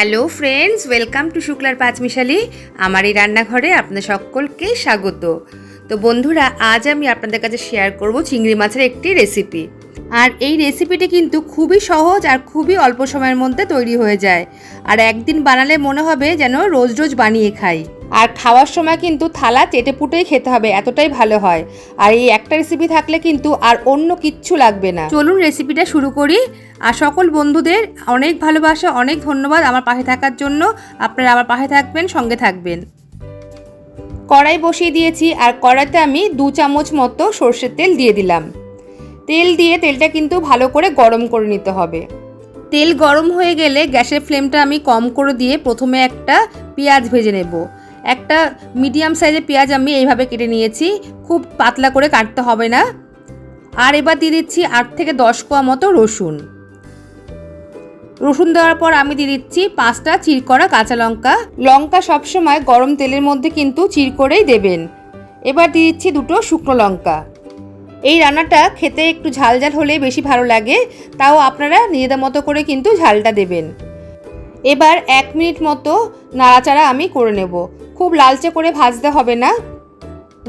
Hello friends, welcome to শুক্লার পাঁচমিশালি। আমার এই রান্নাঘরে আপনাদের সকলকে স্বাগত। তো বন্ধুরা, আজ আমি আপনাদের কাছে শেয়ার করব চিংড়ি মাছের একটি রেসিপি আর এই রেসিপিটি কিন্তু খুবই সহজ আর খুবই অল্প সময়ের মধ্যে তৈরি হয়ে যায়। আর একদিন বানালে মনে হবে যেন রোজ রোজ বানিয়ে খাই। আর খাওয়ার সময় কিন্তু থালা চেটে পুটেই খেতে হবে এতটাই ভালো হয়। আর এই একটা রেসিপি থাকলে কিন্তু আর অন্য কিচ্ছু লাগবে না। চলুন রেসিপিটা শুরু করি। আর সকল বন্ধুদের অনেক ভালোবাসা অনেক ধন্যবাদ আমার পাশে থাকার জন্য। আপনারা আমার পাশে থাকবেন সঙ্গে থাকবেন। কড়াই বসিয়ে দিয়েছি আর কড়াইতে আমি দু চামচ মতো সর্ষের তেল দিয়ে দিলাম। তেল দিয়ে তেলটা কিন্তু ভালো করে গরম করে নিতে হবে। তেল গরম হয়ে গেলে গ্যাসের ফ্লেমটা আমি কম করে দিয়ে প্রথমে একটা পেঁয়াজ ভেজে নেব। একটা মিডিয়াম সাইজের পেঁয়াজ আমি এইভাবে কেটে নিয়েছি, খুব পাতলা করে কাটতে হবে না। আর এবার দিয়ে দিচ্ছি আট থেকে দশ কোয়া মতো রসুন। রসুন দেওয়ার পর আমি দিয়ে দিচ্ছি পাঁচটা চির করা কাঁচা লঙ্কা। লঙ্কা সবসময় গরম তেলের মধ্যে কিন্তু চির করেই দেবেন। এবার দিয়ে দিচ্ছি দুটো শুকনো লঙ্কা। এই রান্নাটা খেতে একটু ঝাল ঝাল হলে বেশি ভালো লাগে, তাও আপনারা নিজেদের মতো করে কিন্তু ঝালটা দেবেন। এবার এক মিনিট মতো নাড়াচাড়া আমি করে নেব। খুব লালচে করে ভাজতে হবে না।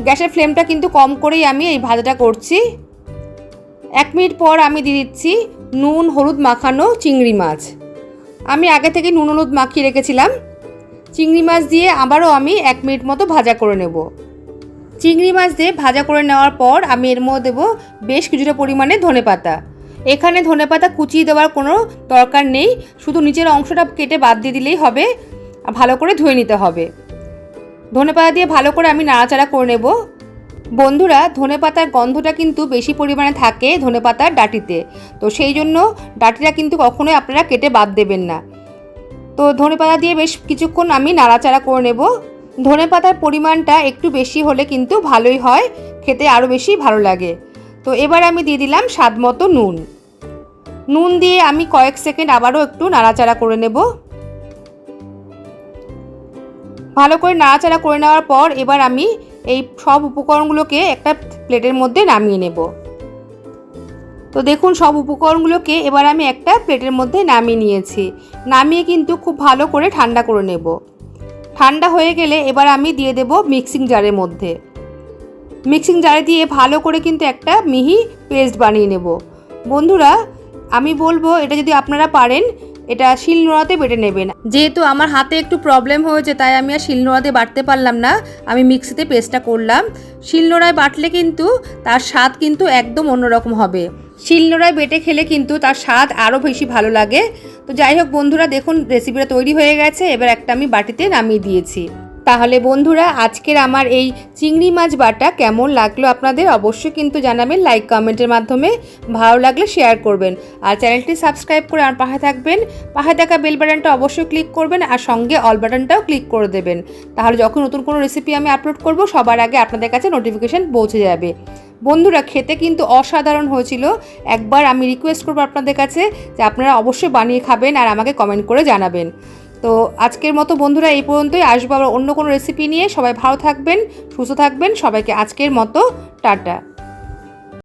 গ্যাসের ফ্লেমটা কিন্তু কম করেই আমি এই ভাজাটা করছি। এক মিনিট পর আমি দিয়ে দিচ্ছি নুন, হলুদ মাখানো চিংড়ি মাছ। আমি আগে থেকে নুন, হলুদ মাখিয়ে রেখেছিলাম। চিংড়ি মাছ দিয়ে আবারও আমি এক মিনিট মতো ভাজা করে নেব। চিংড়ি মাছ দিয়ে ভাজা করে নেওয়ার পর আমি এর মধ্যে দেবো বেশ কিছুটা পরিমাণে ধনে পাতা। এখানে ধনে পাতা কুচিয়ে দেওয়ার কোনো দরকার নেই। শুধু নিচের অংশটা কেটে বাদ দিয়ে দিলেই হবে। ভালো করে ধুয়ে নিতে হবে। ধনে পাতা দিয়ে ভালো করে আমি নাড়াচাড়া করে নেব। বন্ধুরা ধনে পাতার গন্ধটা কিন্তু বেশি পরিমাণে থাকে ধনে পাতার ডাটিতে। তো সেই জন্য ডাটিটা কিন্তু কখনোই আপনারা কেটে বাদ দেবেন না। তো ধনে পাতা দিয়ে বেশ কিছুক্ষণ আমি নাড়াচাড়া করে নেব। ধনে পাতার পরিমাণটা একটু বেশি হলে কিন্তু ভালোই হয়, খেতে আরও বেশি ভালো লাগে। তো এবার আমি দিয়ে দিলাম স্বাদ মতো নুন। নুন দিয়ে আমি কয়েক সেকেন্ড আবারও একটু নাড়াচাড়া করে নেব। ভালো করে নাড়াচাড়া করে নেওয়ার পর এবার আমি এই সব উপকরণগুলোকে একটা প্লেটের মধ্যে নামিয়ে নেব। তো দেখুন সব উপকরণগুলোকে এবার আমি একটা প্লেটের মধ্যে নামিয়ে নিয়েছি। নামিয়ে কিন্তু খুব ভালো করে ঠান্ডা করে নেব। ঠান্ডা হয়ে গেলে এবার আমি দিয়ে দেব মিক্সিং জারের মধ্যে। মিক্সিং জারে দিয়ে ভালো করে কিন্তু একটা মিহি পেস্ট বানিয়ে নেব। বন্ধুরা, আমি বলব এটা যদি আপনারা পারেন এটা শিলনোড়াতে বেটে নেবেন। যেহেতু আমার হাতে একটু প্রবলেম হয়েছে, তাই আমি আর শিলনোড়াতে বাটতে পারলাম না। আমি মিক্সিতে পেস্টটা করলাম। শিলনোড়ায় বাটলে কিন্তু তার স্বাদ কিন্তু একদম অন্যরকম হবে। শিলনোড়ায় বেটে খেলে কিন্তু তার স্বাদ আরও বেশি ভালো লাগে। তো যাই হোক বন্ধুরা, দেখুন রেসিপিটা তৈরি হয়ে গেছে। এবার একটা আমি বাটিতে নামিয়ে দিয়েছি। তাহলে বন্ধুরা, আজকের আমার এই চিংড়ি মাছ বাটা কেমন লাগল আপনাদের অবশ্যই কিন্তু জানাবেন লাইক কমেন্টের মাধ্যমে ভালো লাগলে শেয়ার করবেন। আর চ্যানেলটি সাবস্ক্রাইব করে আর পাশে থাকবেন, পাশে থাকা বেল বাটনটা অবশ্যই ক্লিক করবেন আর সঙ্গে অল বাটনটাও ক্লিক করে দেবেন। তাহলে যখন নতুন কোনো রেসিপি আমি আপলোড করব, সবার আগে আপনাদের কাছে নোটিফিকেশান পৌঁছে যাবে। বন্ধুরা, খেতে কিন্তু অসাধারণ হয়েছিল। একবার আমি রিকোয়েস্ট করব আপনাদের কাছে যে আপনারা অবশ্যই বানিয়ে খাবেন আর আমাকে কমেন্ট করে জানাবেন। তো আজকের মতো বন্ধুরা এই পর্যন্তই। আসব আবার অন্য কোনো রেসিপি নিয়ে। সবাই ভালো থাকবেন, সুস্থ থাকবেন। সবাইকে আজকের মতো টাটা।